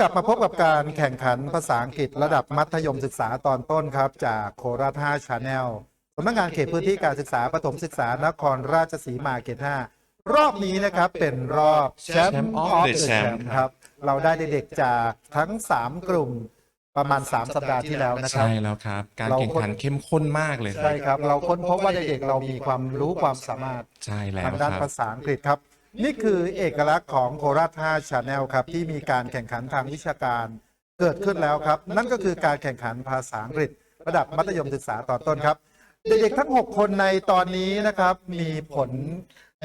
กลับมาพบกับการแข่งขันภาษาอังกฤษระดับมัธยมศึกษาตอนต้นครับ จากโคราช5 Channel สำนักงานเขตพื้นที่การศึกษาประถมศึกษานครราชสีมาเขต5รอบนี้นะครับเป็นรอบแชมป์ Champ อ of อฟ the เดอะแช Champ มป์ครับ เราได้เด็กๆจากทั้ง 3 กลุ่มประมาณ 3 สัปดาห์ที่แล้วนะครับใช่แล้วครับ การเราแข่งขันเข้มข้นมากเลยใช่ครับ เราค้นพบว่าเด็กๆเรามีความรู้ความสามารถใช่แล้วทางคด้านรับภาษาอังกฤษครับ นี่คือเอกลักษณ์ของโคราช5 Channel ครับ ที่มีการแข่งขันทางวิชาการเกิดขึ้นแล้วครับ นั่นก็คือการแข่งขันภาษาอังกฤษ ระดับมัธยมศึกษาตอนต้นครับ เด็กๆทั้ง 6 คนในตอนนี้นะครับ มีผล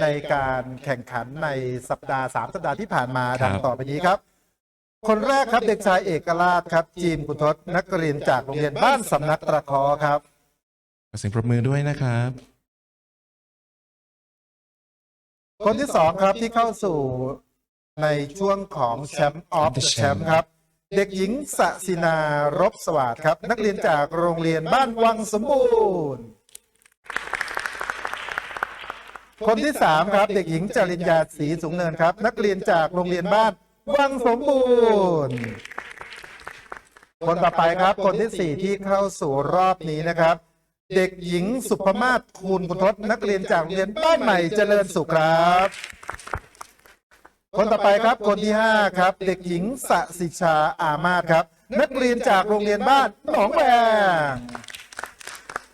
ในการแข่งขันในสัปดาห์ 3 สัปดาห์ที่ผ่านมาดังต่อไปนี้ครับ คนแรกครับเด็กชายเอกราชครับ จีนกุณทศนักเรียนจากโรงเรียนบ้านสำนักตะคอครับขอเสียงปรบมือด้วยนะครับ คนที่สองครับที่เข้าสู่ในช่วงของแชมป์ออฟ The แชม Champ ป์ครับ เด็กหญิงสศินารบสวัสดิ์ครับ นักเรียนจากโรงเรียนบ้านวังสมบูรณ์ คนที่สามครับ เด็กหญิงจริญญาศรีสูงเนินครับ นักเรียนจากโรงเรียนบ้านวังสมบูรณ์ คนต่อไปครับ คนที่สี่ที่เข้าสู่รอบนี้นะครับ เด็กหญิงสุภมาศคูณกุณทศนักเรียนจากโรงเรียนบ้านใหม่เจริญสุขครับ คนต่อไปครับคนที่ห้าครับ เด็กหญิงสสิชาอามาศครับ นักเรียนจากโรงเรียนบ้านหนองแวง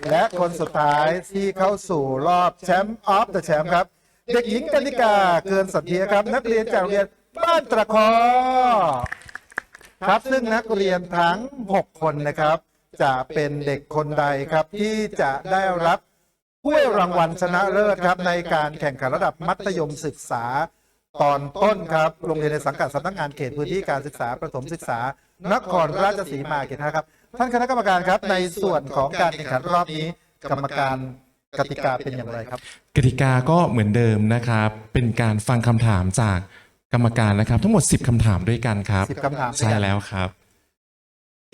และคนสุดท้ายที่เข้าสู่รอบแชมป์ออฟเดอะแชมป์ครับ เด็กหญิงกนิกาเกินสันเทียครับ นักเรียนจากโรงเรียนบ้านตะคอครับซึ่งนักเรียนทั้ง 6 คนนะครับ จะเป็นเด็กคนใดครับที่จะได้รับถ้วยรางวัลชนะเลิศครับในการแข่งขันระดับมัธยมศึกษาตอนต้นครับโรงเรียนในสังกัดสำนักงานเขตพื้นที่การศึกษาประถมศึกษา นครราชสีมาเขตห้าครับ ท่านคณะกรรมการครับ ในส่วนของการแข่งขันรอบนี้ กรรมการกติกาเป็นอย่างไรครับ กติกาก็เหมือนเดิมนะครับ เป็นการฟังคำถามจากกรรมการนะครับ ทั้งหมด 10คำถามด้วยกันครับ10คำถามด้วยกัน ใช่แล้วครับ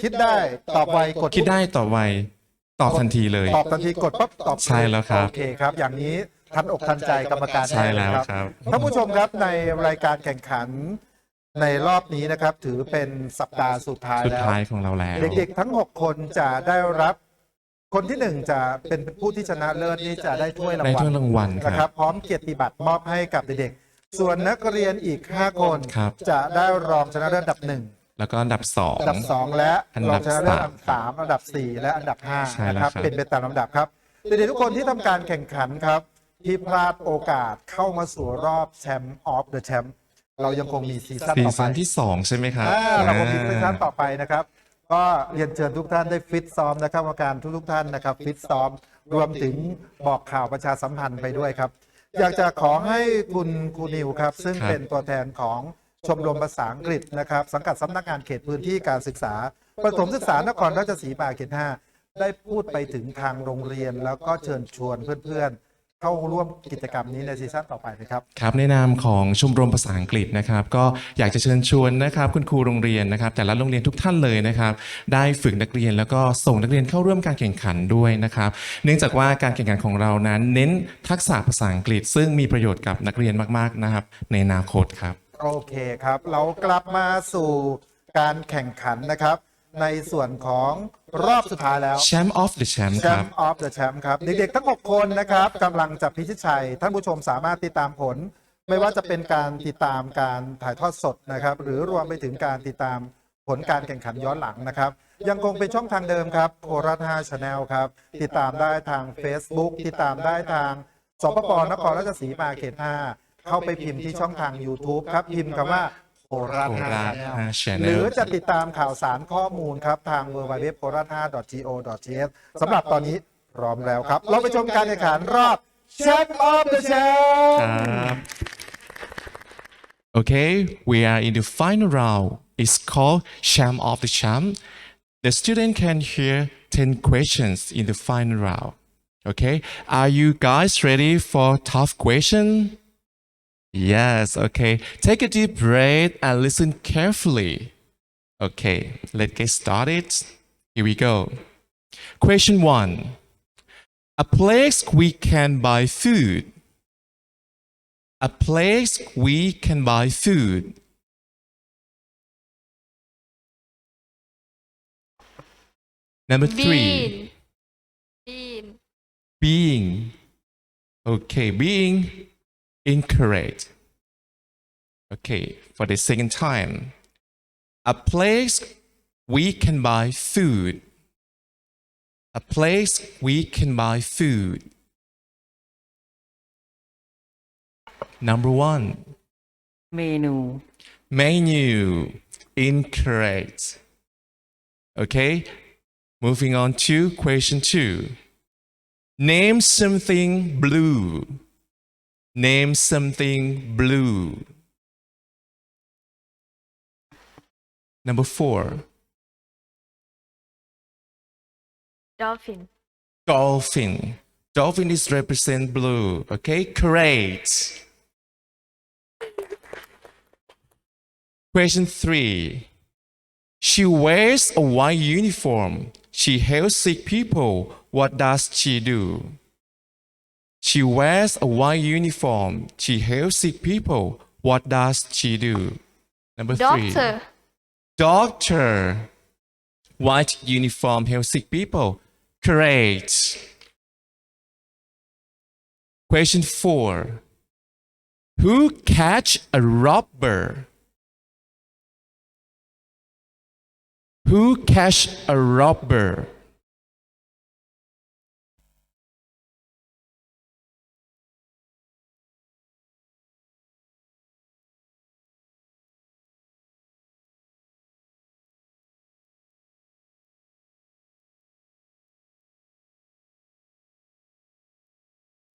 คิดได้ตอบไวกดคิดได้ตอบไวตอบทันทีเลย ตอบทันทีกดปั๊บตอบใช่แล้วครับ โอเคครับ อย่างนี้ทันอกทันใจกรรมการใช่แล้วน่ครับท่านผู้ชมครับในรายการแข่งขันในรอบนี้นะครับ ถือเป็นสัปดาห์สุดท้ายสุดแล้ว ท้ายของเราแล้วเด็กๆทั้ง 6 คนจะได้รับ คนที่หนึ่งจะเป็นผู้ที่ชนะเลิศนี่จะได้ถ้วยรางได้วัถ้วยลรางวัลคนะครัรับ บ พร้อมเกียรติบัตรมอบให้กับเด็กๆส่วนนักเรียนอีก 5 คนครับ จะได้รองชนะเลิศอันดับหนึ่ง แล้วก็อันดับสอง อันดับ 2 และอันรดัองบชนะเลิศสามอันดับสามอันดับ 4 และอันดับใช่5แล้วนะครับครับ เป็นไปตามลำดับครับเด็กๆทุกคนที่ทำการแข่งขันครับ ที่พลาดโอกาสเข้ามาสู่รอบแชมป์ออฟเดอะแชมป์เรายังคงมีซีซั่นซีต่อไป ซั่นที่สองใช่ไหมครับอ่าเราคงมีอ่าซีซั่นต่อไปนะครับ ก็เรียนเชิญทุกท่านได้ฟิตซ้อมนะครับกรรมการทุกๆท่านนะครับ ฟิตซ้อมรวมถึงบอกข่าวประชาสัมพันธ์ไปด้วยครับ อยากจะขอให้คุณครูนิวครับ ซึ่งครับเป็นตัวแทนของ ชมรมภาษาอังกฤษนะครับ สังกัดสำนักงานเขตพื้นที่การศึกษา ประถมศึกษานครราชสีมาเขตห้าได้พูดไปถึงทางโรงเรียน แล้วก็เชิญชวนเพื่อนๆ เข้าร่วมกิจกรรมนี้ในซีซั่นต่อไปนะครับ ครับในนามของชมรมภาษาอังกฤษนะครับ ก็อยากจะเชิญชวนนะครับ คุณครูโรงเรียนนะครับ แต่ละโรงเรียนทุกท่านเลยนะครับ ได้ฝึกนักเรียนแล้วก็ส่งนักเรียนเข้าร่วมการแข่งขันด้วยนะครับ เนื่องจากว่าการแข่งขันของเรานั้น เน้นทักษะภาษาอังกฤษ ซึ่งมีประโยชน์กับนักเรียนมากๆนะครับ ในอนาคตครับ โอเคครับ เรากลับมาสู่การแข่งขันนะครับ ในส่วนของรอบสุดท้ายแล้ว Champ of the Champ แชครัมบป์ออฟเดอะแชมป์ครับ เด็กๆ ทั้ง 6 คนนะครับกำลังจะพิชิตชัย ท่านผู้ชมสามารถติดตามผล ไม่ว่าจะเป็นการติดตามการถ่ายทอดสดนะครับ หรือรวมไปถึงการติดตามผลการแข่งขันย้อนหลังนะครับ ยังคงเป็นช่องทางเดิมครับโคราช5 Channel ครับ ติดตามได้ทาง Facebook ติดตามได้ทางสปปนครราชสีมาเขต 5 เข้าไปพิมพ์ที่ช่องทาง YouTube ครับ พิมพ์คำว่าโคราชโคราช Channel 5 Channel หรือจะติดตามข่าวสารข้อมูลครับ ทาง w w w k o r a t h a g o t h สำหรับตอนนี้พร้อมแล้วครับ เราไปชมการแข่งขันรอบแชมป์ออฟเดอะแชมคป์รับ Okay, we are in the final round. It's called Champ of the Champ. The student can hear 10 questions in the final round. Okay, are you guys ready for tough question? Yes, okay. Take a deep breath and listen carefully. Okay, let's get started. Here we go. Question one A place we can buy food. A place we can buy food. Number three. Bean. Being. Okay, being incorrect. Okay, for the second time, a place we can buy food. A place we can buy food. Number one. Menu. Menu. Incorrect. Okay, moving on to question two. Name something blue. Name something blue. Number four, dolphin dolphin. Dolphin is represent blue. Okay, great. Question three. She wears a white uniform. She helps sick people. What does she do? She wears a white uniform. She helps sick people. What does she do? Number three. doctor Doctor. White uniform helps sick people. Correct. Question four. Who catch a robber? Who catch a robber?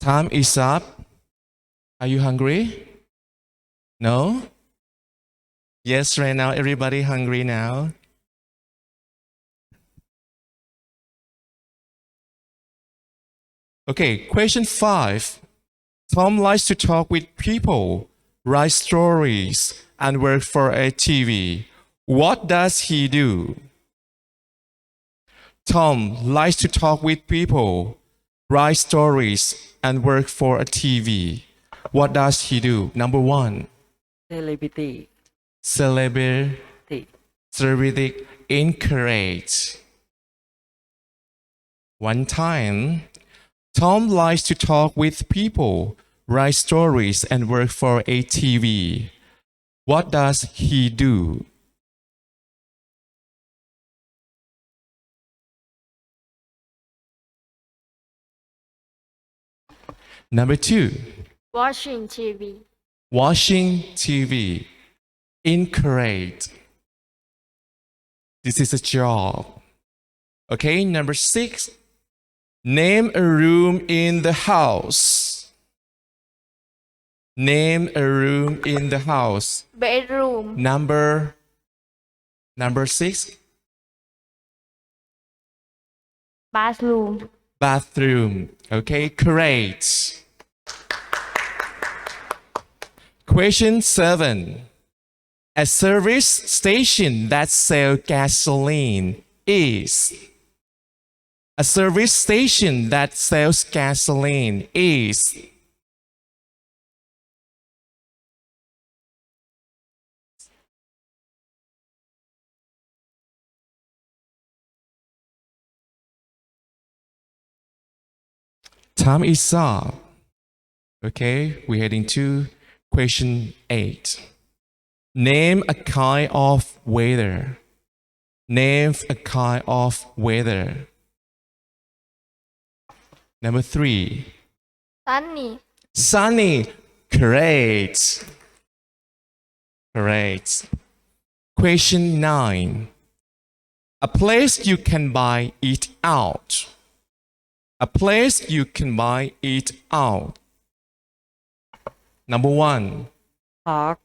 Time is up. Are you hungry? No? Yes, right now, everybody hungry now. Okay, question five. Tom likes to talk with people, write stories, and work for a TV. What does he do? Tom likes to talk with people, write stories, and work for a TV. What does he do? Number one, celebrity, celebrity, celebrity encourage. One time, Tom likes to talk with people, write stories, and work for a TV. What does he do? Number two, watching TV watching TV. Incorrect. This is a job. Okay, number six. Name a room in the house. Name a room in the house. bedroom Number number six. bathroom Bathroom. Okay, great. Question seven. A service station that sells gasoline is. A service station that sells gasoline is. Time is up. Okay, we're heading to question eight. Name a kind of weather. Name a kind of weather. Number three, sunny sunny. Great. Great. Question nine. A place you can buy it out a place you can buy it out. Number one, park,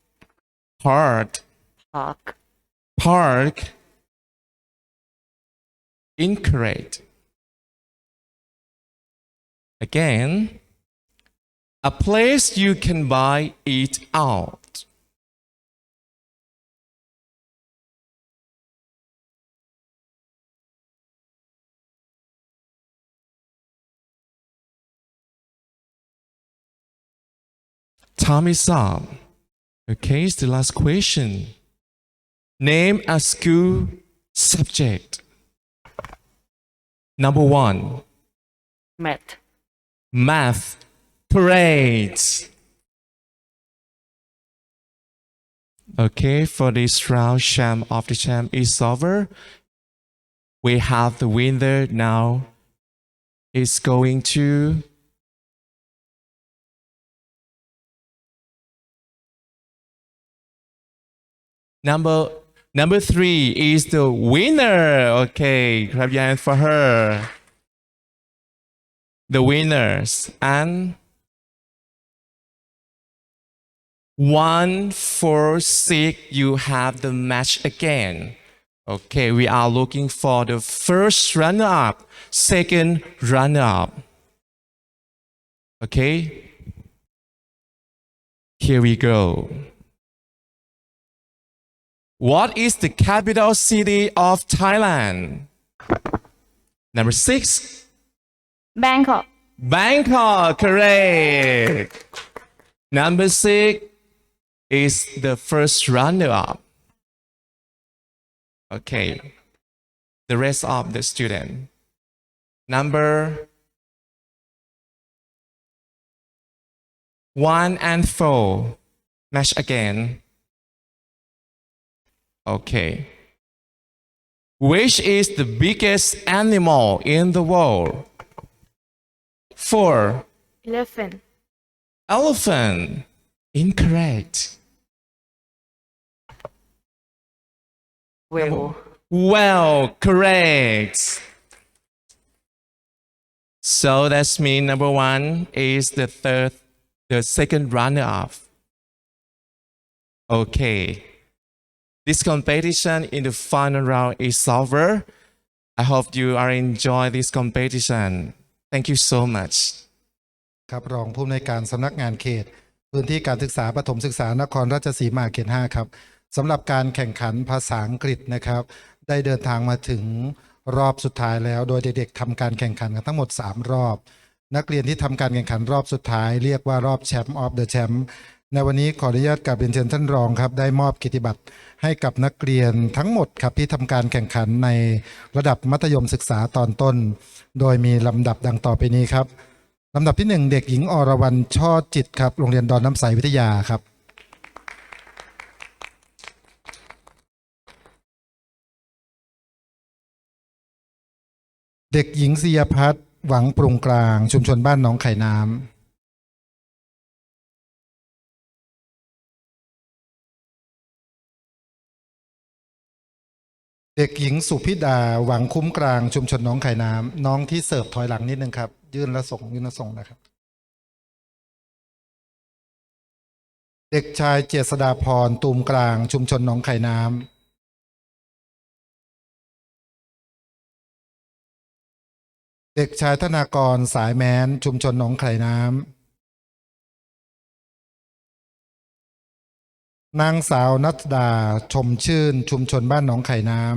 park, park, park, incorrect. Again, a place you can buy it out. Time is up. Okay, it's the last question. Name a school subject. Number one. Math. Math. Parades. Okay, for this round, sham of the sham is over. We have the winner now. It's going to number number three is the winner. Okay, clap your hands for her. The winners. And one four six you have the match again. Okay we are looking for the first runner up second runner up okay? Here we go what is the capital city of thailand number six Bangkok Bangkok, correct. Number six is the first runner up. Okay. The rest of the student. Number one and four. Match again. Okay. Which is the biggest animal in the world? Four. Elephant. Elephant. Incorrect. Well. Well, correct. So that's me. Number one is the third, the second runner up. Okay. This competition in the final round is over. I hope you are enjoy this competition. Thank you so much. ครับรองผู้อำนวยการสำนักงานเขต พื้นที่การศึกษาประถมศึกษานครราชสีมาเขต 5 ครับสำหรับการแข่งขันภาษาอังกฤษนะครับ ได้เดินทางมาถึงรอบสุดท้ายแล้ว โดยเด็กๆทำการแข่งขันกันทั้งหมด 3 รอบ นักเรียนที่ทำการแข่งขันรอบสุดท้าย เรียกว่ารอบแชมป์ออฟเดอะแชมป์ ในวันนี้ขออนุญาตกราบเรียนเชิญท่านรองครับ ได้มอบกิตติบัตรให้กับนักเรียนทั้งหมดครับที่ทำการแข่งขันในระดับมัธยมศึกษาตอนต้น โดยมีลำดับดังต่อไปนี้ครับลำดับที่หนึ่งเด็กหญิงอรวรรณช่อจิตครับ โรงเรียนดอนน้ำใสวิทยาครับเด็กหญิงศิยพัฒน์หวังปรุงกลาง ชุมชนบ้านหนองไข่น้ำ เด็กหญิงสุพิดาหวังคุ้มกลางชุมชนน้องไข่น้ำน้องที่เสิร์ฟถอยหลังนิดนึงครับ ยื่นแล้วส่งยื่นแล้วส่งนะครับ เด็กชายเจษดาพรตูมกลางชุมชนหนองไข่น้ำเด็กชายธนากรสายแม้นชุมชนหนองไข่น้ำ นางสาวนัทดาชมชื่น ชุมชนบ้านหนองไข่น้ำ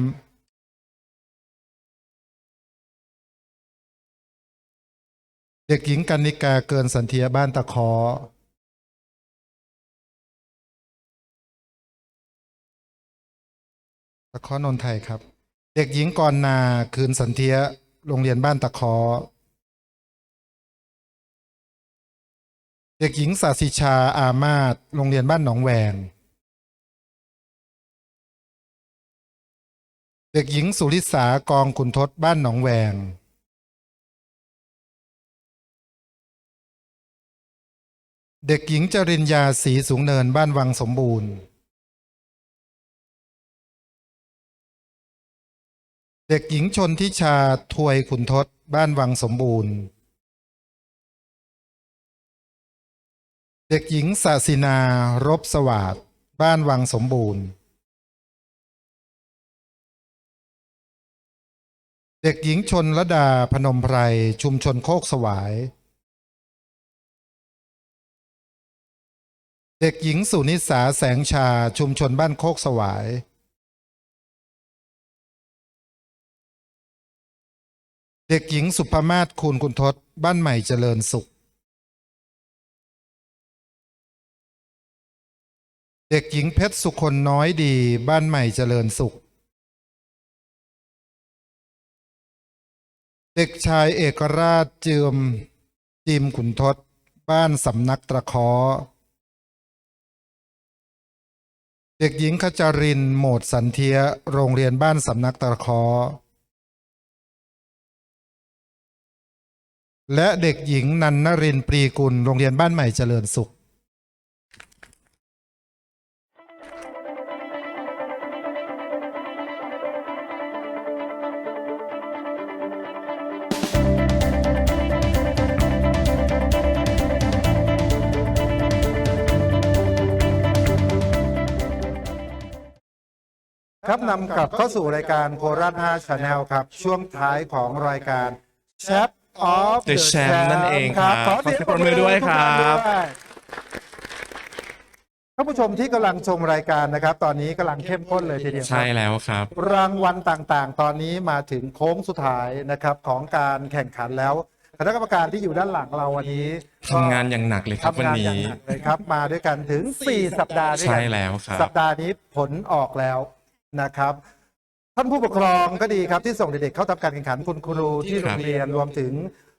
เด็กหญิงกันนิกาเกินสันเทียบ้านตะคอ ตะคอนนทไทยครับ เด็กหญิงกรนาคืนสันเทียโรงเรียนบ้านตะคอ เด็กหญิงสาสิชาอามาศโรงเรียนบ้านหนองแหวง เด็กหญิงสุริสากองขุนทศบ้านหนองแวงเด็กหญิงจริญญาศรีสูงเนินบ้านวังสมบูรณ์ เด็กหญิงชนทิชาถวยขุนทศบ้านวังสมบูรณ์ เด็กหญิงสาสินารบสวัสดบ้านวังสมบูรณ์ เด็กหญิงชนระดาพนมไพร ชุมชนโคกสวาย เด็กหญิงสุนิสาแสงชา ชุมชนบ้านโคกสวาย เด็กหญิงสุภมาศคูณคุณทศบ้านใหม่เจริญสุข เด็กหญิงเพชรสุคนน้อยดี บ้านใหม่เจริญสุข เด็กชายเอกราชเจือมจิมขุนทศบ้านสำนักตะคอเด็กหญิงขจรินโหมดสันเทียโรงเรียนบ้านสำนักตะคอและเด็กหญิงนันนรินปรีกุลโรงเรียนบ้านใหม่เจริญสุข ครับนำกลับเข้าสู่รายการโคราช5 Channel ครับ ช่วงท้ายของรายการ Chap of The Champ นั่นเองครับขอเสียงขอเสียงปรบมือด้วยครับท่านผู้ชมที่กำลังชมรายการนะครับ ตอนนี้กำลังเข้มข้นเลยทีเดียวครับใช่แล้วครับ รางวัลต่างๆ ตอนนี้มาถึงโค้งสุดท้ายนะครับของการแข่งขันแล้วคณะกรรมการที่อยู่ด้านหลังเราวันนี้ทำงานอย่างหนักเลยครับวันทำงานอย่างนี้หนักเลยครับ มาด้วยกันถึง 4 สัปดาห์ด้วยกัใช่แล้วครับสัปดาห์นี้ผลออกแล้ว นะครับ ท่านผู้ปกครองก็ดีครับที่ส่งเด็กๆเข้าทำการแข่งขันคุณครูที่ครับโรงเรียนรวมถึง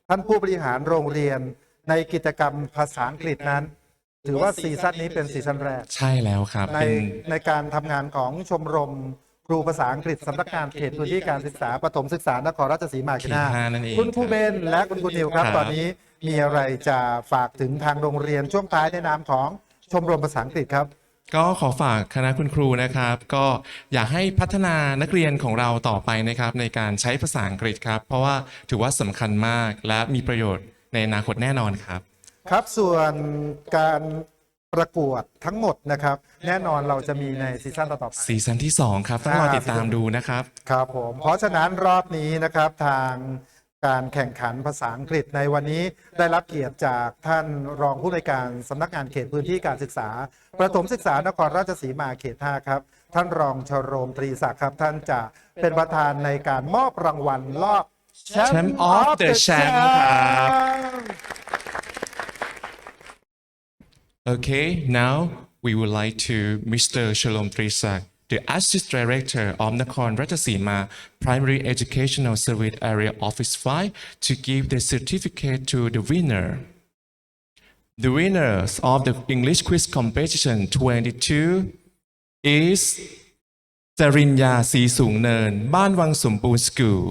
ท่านผู้บริหารโรงเรียนในกิจกรรมภาษาอังกฤษนั้น ถือว่าซีซั่นนี้เป็นซีซั่นแรก ใช่แล้วครับในเป็นในการทำงานของชมรมครูภาษาอังกฤษสำนักงานเขตพื้นที่การศึกษาประถมศึกษานครราชสีมาขีคณะห้านั่นเองคุณครูเบนและคุณครูนิวครับ ครับ ตอนนี้มีอะไรจะฝากถึงทางโรงเรียนช่วงท้ายในนามของชมรมภาษาอังกฤษครับ ก็ขอฝากคณะคุณครูนะครับ ก็อยากให้พัฒนานักเรียนของเราต่อไปนะครับ ในการใช้ภาษาอังกฤษครับ เพราะว่าถือว่าสำคัญมากและมีประโยชน์ในอนาคตแน่นอนครับ ครับส่วนการประกวดทั้งหมดนะครับ แน่นอนเราจะมีในซีซั่นต่อๆไป ซีซั่นที่ 2 ครับ ต้องรอติดตามดูนะครับ ครับผม เพราะฉะนั้นรอบนี้นะครับทาง การแข่งขันภาษาอังกฤษในวันนี้ได้รับเกียรติจากท่านรองผู้ในวยการสำนักงานเขตพื้นที่การศึกษา ประถมศึกษานครราชสีมาเขต 5 ครับ ท่านรองชโรมตรีศักดิ์ครับ ท่านจะเป็นประธานในการมอบรางวัลรอบ Champ of the Champ ครับ Okay, now we would like to Mr. Shalom Trisak, the Assistant Director of Nakhon Ratchasima Primary Educational Service Area Office 5, to give the certificate to the winner. The winners of the English Quiz Competition 22 is จริญญาศรีสูงเนินบ้านวังสมบูรณ์สกูล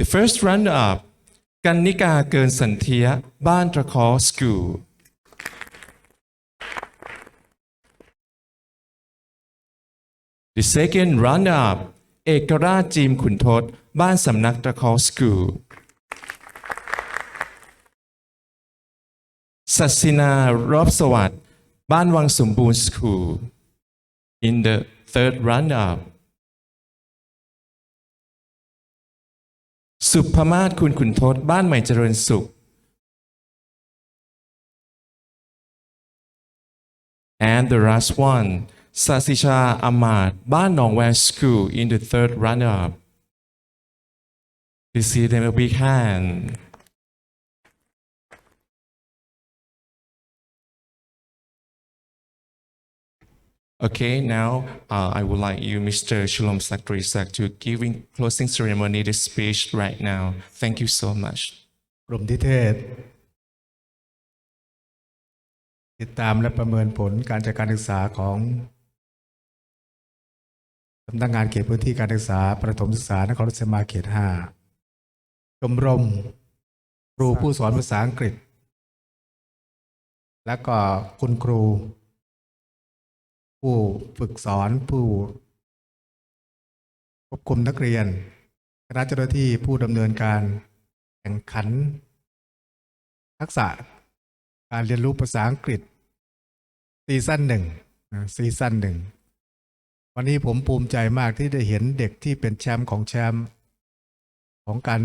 The first runner-up กันนิกาเกินสันเทียบ้านตระคอสกูล The second round up เอกราชจีมขุนทศบ้านสำนักตระคอสกูลศัสินารอบสวัสดิ์บ้านวังสมบูรณ์สกู In the third runner-up สุภมาศคุณขุนทศบ้านใหม่เจริญสุข and the last one Sasisha Ahmad บ้านหนองแวง school in the third runner-up Please see them a big hand Okay, now uh, I would like you, Mr. Shalom Sakrisak, to giving closing ceremony this speech right now. Thank you so much. กลุ่มทิเทศ ติดตามและประเมินผลการจัดการศึกษาของสำนักงานเขตพื้นที่การศึกษา ประถมศึกษานครราชสีมาเขตห้าชมรม ครูผู้สอนภาษาอังกฤษ และก็คุณครู ผู้ฝึกสอนผู้ควบคุมนักเรียน คณะเจ้าหน้าที่ผู้ดำเนินการแข่งขัน ทักษะการเรียนรู้ภาษาอังกฤษซีซั่นหนึ่งซีซั่นหนึ่งวันนี้ผมภูมิใจมากที่ได้เห็นเด็กที่เป็นแชมป์ของแชมป์ของการ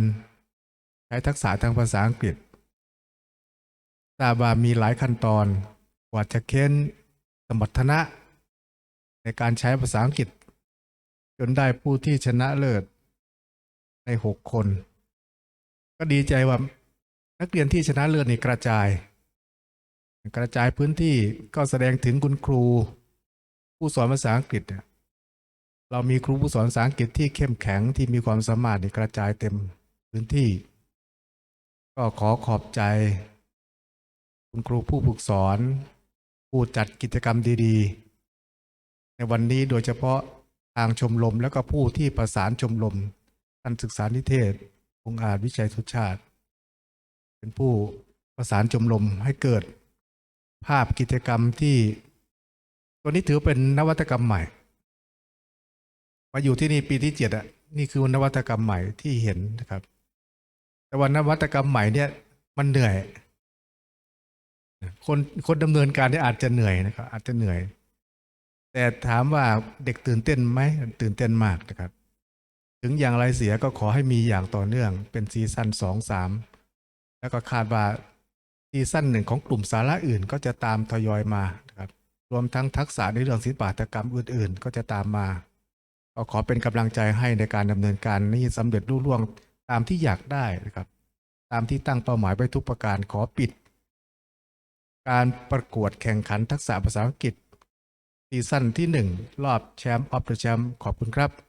ใช้ทักษะทางภาษาอังกฤษทราบว่ามีหลายขั้นตอนกว่าจะเค้นสมรรถนะ ในการใช้ภาษาอังกฤษ จนได้ผู้ที่ชนะเลิศในหกคน ก็ดีใจว่านักเรียนที่ชนะเลิศนี่กระจาย กระจายพื้นที่ก็แสดงถึงคุณครู ผู้สอนภาษาอังกฤษเรามีครูผู้สอนภาษาอังกฤษที่เข้มแข็งที่มีความสามารถในกระจายเต็มพื้นที่ ก็ขอขอบใจ คุณครูผู้ฝึกสอน ผู้จัดกิจกรรมดี ๆ ในวันนี้โดยเฉพาะทางชมรมแล้วก็ผู้ที่ประสานชมรมการศึกษานิเทศ องค์อาจวิชัยสุชาติ เป็นผู้ประสานชมรมให้เกิดภาพกิจกรรมที่ตัวนี้ถือเป็นนวัตกรรมใหม่ มาอยู่ที่นี่ปีที่เจ็ดอะนี่คือนวัตกรรมใหม่ที่เห็นนะครับ แต่ว่านวัตกรรมใหม่เนี่ยมันเหนื่อย คนคนดำเนินการเนี่ยอาจจะเหนื่อยนะครับ อาจจะเหนื่อย แต่ถามว่าเด็กตื่นเต้นไหมตื่นเต้นมากนะครับ ถึงอย่างไรเสียก็ขอให้มีอย่างต่อเนื่อง เป็นซีซั่นสองสามแล้วก็คาดว่าซีซั่นหนึ่งของกลุ่มสาระอื่นก็จะตามทยอยมานะครับ รวมทั้งทักษะในเรื่องศิลปาตกรรมอื่น ๆ ก็จะตามมาก็ขอเป็นกำลังใจให้ในการดำเนินการนี้สำเร็จรุ่ล่วงตามที่อยากได้นะครับ ตามที่ตั้งเป้าหมายไว้ทุกประการขอปิด การประกวดแข่งขันทักษะภาษาอังกฤษ ซีซั่นที่หนึ่งรอบแชมป์ออฟเดอะแชมป์ขอบคุณครับ